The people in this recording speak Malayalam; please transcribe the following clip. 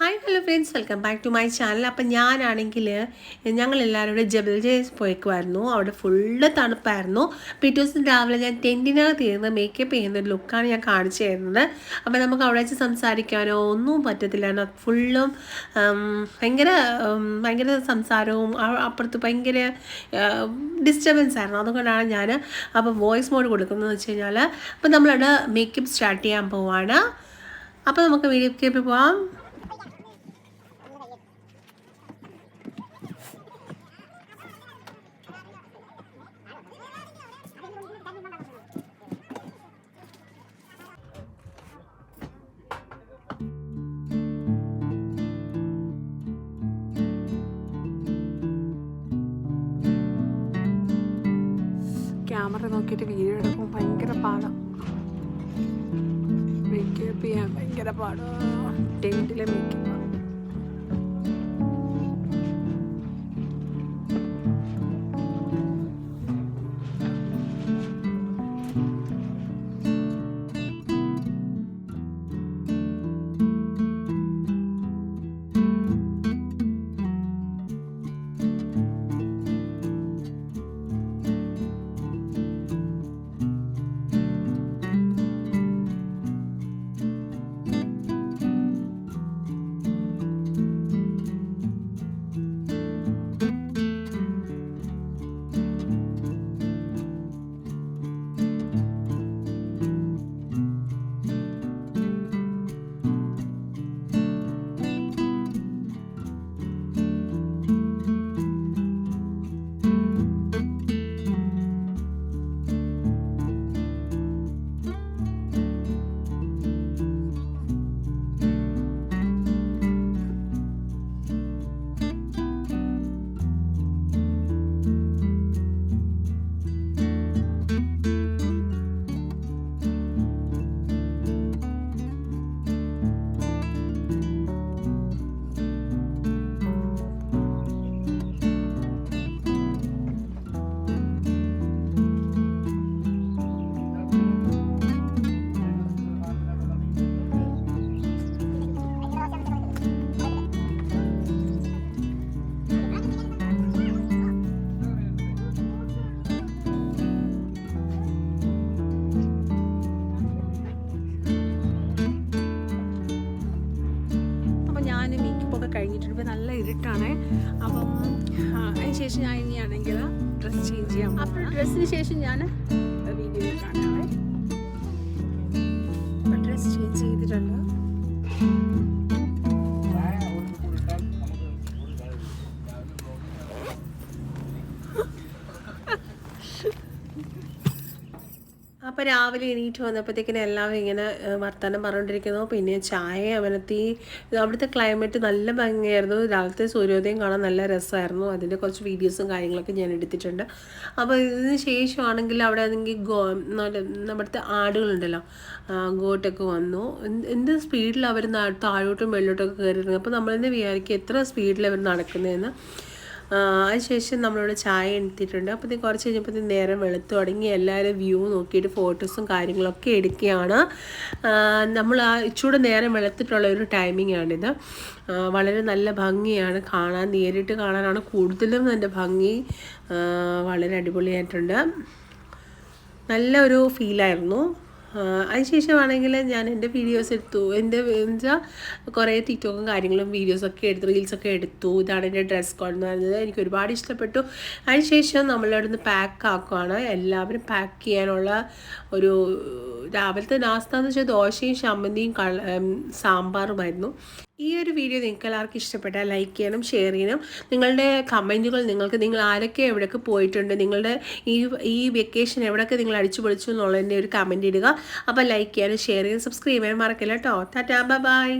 Hi hello friends welcome back to my channel അപ്പം ഞാനാണെങ്കിൽ ഞങ്ങളെല്ലാവരും കൂടെ ജബൽ ജേസ് പോയേക്കുമായിരുന്നു അവിടെ ഫുള്ള് തണുപ്പായിരുന്നു. പിറ്റേ ദിവസം രാവിലെ ഞാൻ ടെന്റിനകത്ത് ഇരുന്ന് മേക്കപ്പ് ചെയ്യുന്ന ഒരു ലുക്കാണ് ഞാൻ കാണിച്ചു തരുന്നത്. അപ്പം നമുക്ക് അവിടെ വെച്ച് സംസാരിക്കാനോ ഒന്നും പറ്റത്തില്ല. ഫുള്ളും ഭയങ്കര ഭയങ്കര സംസാരവും അപ്പുറത്ത് ഭയങ്കര ഡിസ്റ്റർബൻസ് ആയിരുന്നു. അതുകൊണ്ടാണ് ഞാൻ അപ്പോൾ വോയിസ് മോഡ് കൊടുക്കുന്നതെന്ന് വെച്ച് കഴിഞ്ഞാൽ അപ്പം നമ്മളവിടെ മേക്കപ്പ് സ്റ്റാർട്ട് ചെയ്യാൻ പോവാണ്. അപ്പോൾ നമുക്ക് മേക്കപ്പ് പോവാം. ക്യാമറ നോക്കിയിട്ട് വീഡിയോ എടുക്കുമ്പോൾ ഭയങ്കര പാടാണ് മേക്കപ്പ് ചെയ്യാൻ ഭയങ്കര പാടാണ് ടെന്റിലെ മേക്കപ്പ് കഴിഞ്ഞിട്ടുണ്ട്. ഇപ്പോൾ നല്ല ഇരുട്ടാണ്. അപ്പം അതിന് ശേഷം ഞാൻ ഇനിയാണെങ്കിൽ ഡ്രസ്സ് ചേഞ്ച് ചെയ്യാം അപ്പോൾ ഡ്രസ്സിന് ശേഷം ഞാൻ വീഡിയോ കാണാവേ. ഡ്രസ്സ് ചേഞ്ച് ചെയ്തിട്ടുണ്ട്. അപ്പോൾ രാവിലെ എണീറ്റ് വന്നപ്പോഴത്തേക്കിനും എല്ലാവരും ഇങ്ങനെ വർത്തമാനം പറഞ്ഞുകൊണ്ടിരിക്കുന്നു പിന്നെ ചായ അവനത്തി അവിടുത്തെ ക്ലൈമറ്റ് നല്ല ഭംഗിയായിരുന്നു. രാവിലത്തെ സൂര്യോദയം കാണാൻ നല്ല രസമായിരുന്നു. അതിന്റെ കുറച്ച് വീഡിയോസും കാര്യങ്ങളൊക്കെ ഞാൻ എടുത്തിട്ടുണ്ട്. അപ്പോൾ ഇതിന് ശേഷമാണെങ്കിൽ അവിടെ ആണെങ്കിൽ ഗോ നമ്മുടെ ആടുകളുണ്ടല്ലോ ഗോട്ടൊക്കെ വന്നു. എന്ത് സ്പീഡിൽ അവർ താഴോട്ടും വെള്ളോട്ടൊക്കെ കയറിയിരുന്നു അപ്പോൾ നമ്മളെന്നെ വിചാരിക്കും എത്ര സ്പീഡിൽ അവർ നടക്കുന്നതെന്ന്. അതിനുശേഷം നമ്മളിവിടെ ചായ എടുത്തിട്ടുണ്ട്. അപ്പോഴത്തേക്ക് കുറച്ച് കഴിഞ്ഞപ്പോൾ നേരം വെളുത്തു തുടങ്ങി. എല്ലാവരും വ്യൂ നോക്കിയിട്ട് ഫോട്ടോസും കാര്യങ്ങളൊക്കെ എടുക്കുകയാണ്. നമ്മൾ ആ ഇച്ചൂടെ നേരം വെളുത്തിട്ടുള്ള ഒരു ടൈമിംഗ് ആണിത്. വളരെ നല്ല ഭംഗിയാണ് കാണാൻ. നേരിട്ട് കാണാനാണ് കൂടുതലും എന്റെ ഭംഗി. വളരെ അടിപൊളിയായിട്ടുണ്ട്. നല്ലൊരു ഫീലായിരുന്നു അതിനുശേഷമാണെങ്കിൽ ഞാൻ എന്റെ വീഡിയോസ് എടുത്തു. എന്റെ വെച്ചാൽ കുറേ ടിക്ടോക്കും കാര്യങ്ങളും വീഡിയോസൊക്കെ എടുത്തു റീൽസൊക്കെ എടുത്തു. ഇതാണ് എന്റെ ഡ്രസ് കോഡ് എന്ന് പറയുന്നത് എനിക്ക് ഒരുപാട് ഇഷ്ടപ്പെട്ടു. അതിനുശേഷം നമ്മളവിടെ നിന്ന് പാക്ക് ആക്കുവാണ്. എല്ലാവരും പാക്ക് ചെയ്യാനുള്ള ഒരു രാവിലത്തെ നാസ്ത എന്ന് വെച്ചാൽ ദോശയും ചമ്മന്തിയും കള സാമ്പാറുമായിരുന്നു. ഈ ഒരു വീഡിയോ നിങ്ങൾക്ക് എല്ലാവർക്കും ഇഷ്ടപ്പെട്ടാൽ ലൈക്ക് ചെയ്യണം ഷെയർ ചെയ്യണം നിങ്ങളുടെ കമന്റുകൾ നിങ്ങൾക്ക് നിങ്ങൾ ആരൊക്കെ എവിടെയൊക്കെ പോയിട്ടുണ്ട് നിങ്ങളുടെ ഈ ഈ വെക്കേഷൻ എവിടെയൊക്കെ നിങ്ങൾ അടിച്ചു പൊളിച്ചു എന്നുള്ളതിന്റെ ഒരു കമന്റ് ഇടുക. അപ്പോൾ ലൈക്ക് ചെയ്യാനും ഷെയർ ചെയ്യാനും സബ്സ്ക്രൈബ് ചെയ്യാൻ മറക്കില്ല കേട്ടോ. Tata bye